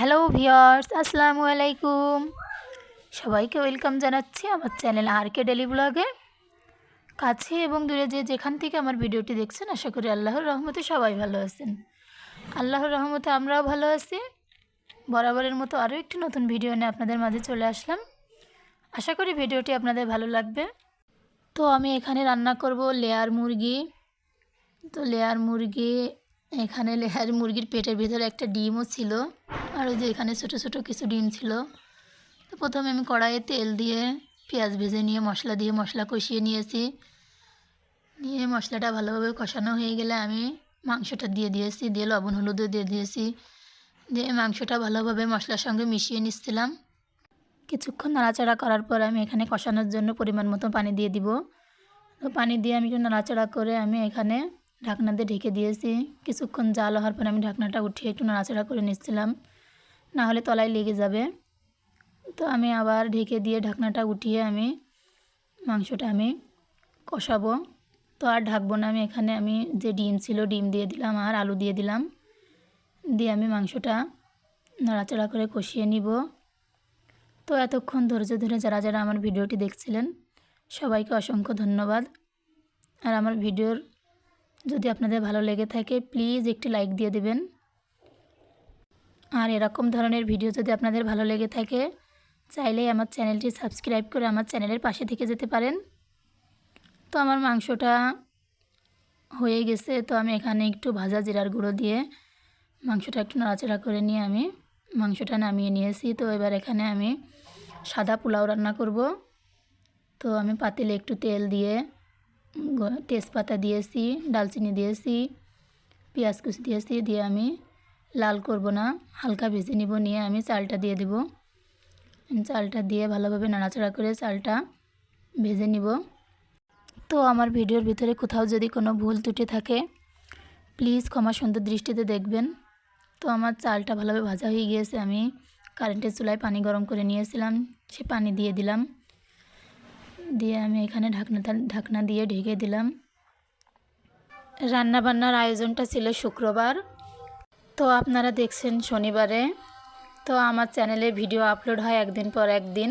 Hello viewers আসসালামু আলাইকুম সবাইকে ওয়েলকাম জানাচ্ছি আমার চ্যানেল আর কে ডেলি ব্লগে কাছে এবং দূরে যে যেখান থেকে আমার ভিডিওটি দেখছেন, আশা করি আল্লাহর রহমতে সবাই ভালো আছেন। আল্লাহর রহমতে আমরাও ভালো আছি। বরাবরের মতো আরও একটি নতুন ভিডিও নিয়ে আপনাদের মাঝে চলে আসলাম। আশা করি ভিডিওটি আপনাদের ভালো লাগবে। তো আমি এখানে রান্না করব লেয়ার মুরগি। তো লেয়ার মুরগি, এখানে লেয়ার মুরগির পেটের ভিতরে একটা ডিমও ছিল। আর ওই যে এখানে ছোটো ছোটো কিছু ডিম ছিল। তো প্রথমে আমি কড়াইয়ে তেল দিয়ে, পেঁয়াজ ভেজে নিয়ে, মশলা দিয়ে মশলা কষিয়ে নিয়েছি। নিয়ে মশলাটা ভালোভাবে কষানো হয়ে গেলে আমি মাংসটা দিয়ে দিয়েছি, দিয়ে লবণ, হলুদও দিয়ে দিয়েছি। দিয়ে মাংসটা ভালোভাবে মশলার সঙ্গে মিশিয়ে নিচ্ছিলাম। কিছুক্ষণ নাড়াচাড়া করার পর আমি এখানে কষানোর জন্য পরিমাণ মতো পানি দিয়ে দিব। তো পানি দিয়ে আমি একটু নাড়াচাড়া করে আমি এখানে ঢাকনা দিয়ে ঢেকে দিয়েছি। কিছুক্ষণ জাল হওয়ার পর আমি ঢাকনাটা উঠিয়ে একটু নাড়াচাড়া করে নিচ্ছিলাম। না হলে তলায় লেগে যাবে। তো আমি আবার ঢেকে দিয়ে ঢাকনাটা উঠিয়ে আমি মাংসটা আমি কষাবো। তো আর ঢাকবো না, আমি এখানে আমি যে ডিম ছিল ডিম দিয়ে দিলাম আর আলু দিয়ে দিলাম। দিয়ে আমি মাংসটা নাড়াচাড়া করে কষিয়ে নিব। তো এতক্ষণ ধৈর্য ধরে যারা যারা আমার ভিডিওটি দেখছিলেন, সবাইকে অসংখ্য ধন্যবাদ। আর আমার ভিডিওর যদি আপনাদের ভালো লেগে থাকে, প্লিজ একটি লাইক দিয়ে দেবেন। আর এরকম ধরনের ভিডিও যদি আপনাদের ভালো লেগে থাকে, চাইলে আমার চ্যানেলটি সাবস্ক্রাইব করে আমার চ্যানেলের পাশে থেকে যেতে পারেন। তো আমার মাংসটা হয়ে গেছে, তো আমি এখানে একটু ভাজা জিরার গুঁড়ো দিয়ে মাংসটা একটু নাড়াচাড়া করে নিয়ে আমি মাংসটা নামিয়ে নিয়েছি। তো এবার এখানে আমি সাদা পোলাও রান্না করব। তো আমি পাতিলে একটু তেল দিয়ে তেজপাতা দিয়েছি, ডালচিনি দিয়েছি, পেঁয়াজ কুচি দিয়েছি, দিয়ে আমি লাল করব না, হালকা ভেজে নিব, নিয়ে আমি চালটা দিয়ে দেব। চালটা দিয়ে ভালোভাবে নাড়াচাড়া করে চালটা ভেজে নিব। তো আমার ভিডিওর ভিতরে কোথাও যদি কোনো ভুল ত্রুটি থাকে প্লিজ ক্ষমা সুন্দর দৃষ্টিতে দেখবেন। তো আমার চালটা ভালোভাবে ভাজা হয়ে গিয়েছে, আমি কারেন্টের চুলায় পানি গরম করে নিয়েছিলাম, সে পানি দিয়ে দিলাম। দিয়ে আমি এখানে ঢাকনাটা ঢাকনা দিয়ে ঢেকে দিলাম। রান্না বান্নার আয়োজনটা ছিল শুক্রবার। তো আপনারা দেখছেন শনিবারে। তো আমার চ্যানেলে ভিডিও আপলোড হয় একদিন পর একদিন,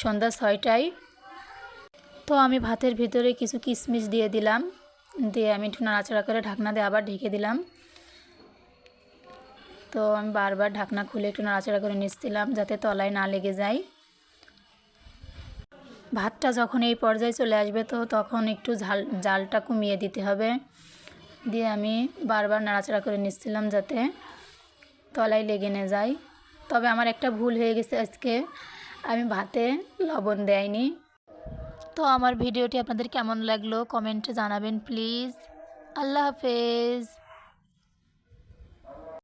সন্ধ্যা ছয়টায়। তো আমি ভাতের ভিতরে কিছু কিশমিশ দিয়ে দিলাম, দিয়ে আমি একটু নাড়াচাড়া করে ঢাকনা দিয়ে আবার ঢেকে দিলাম। তো আমি বারবার ঢাকনা খুলে একটু নাড়াচাড়া করে নিচ্ছিলাম যাতে তলায় না লেগে যায়। ভাতটা যখন এই পর্যায়ে চলে আসবে তো তখন একটু ঝাল, জালটা কমিয়ে দিতে হবে। দিয়ে আমি বারবার নাড়াচাড়া করে নিচ্ছিলাম যাতে তলায় লেগে না যায়। তবে আমার একটা ভুল হয়ে গেছে আজকে। আমি ভাতে লবণ দেয়নি। তো আমার ভিডিওটি আপনাদের কেমন লাগল কমেন্টে জানাবেন, প্লিজ। আল্লাহ হাফেজ।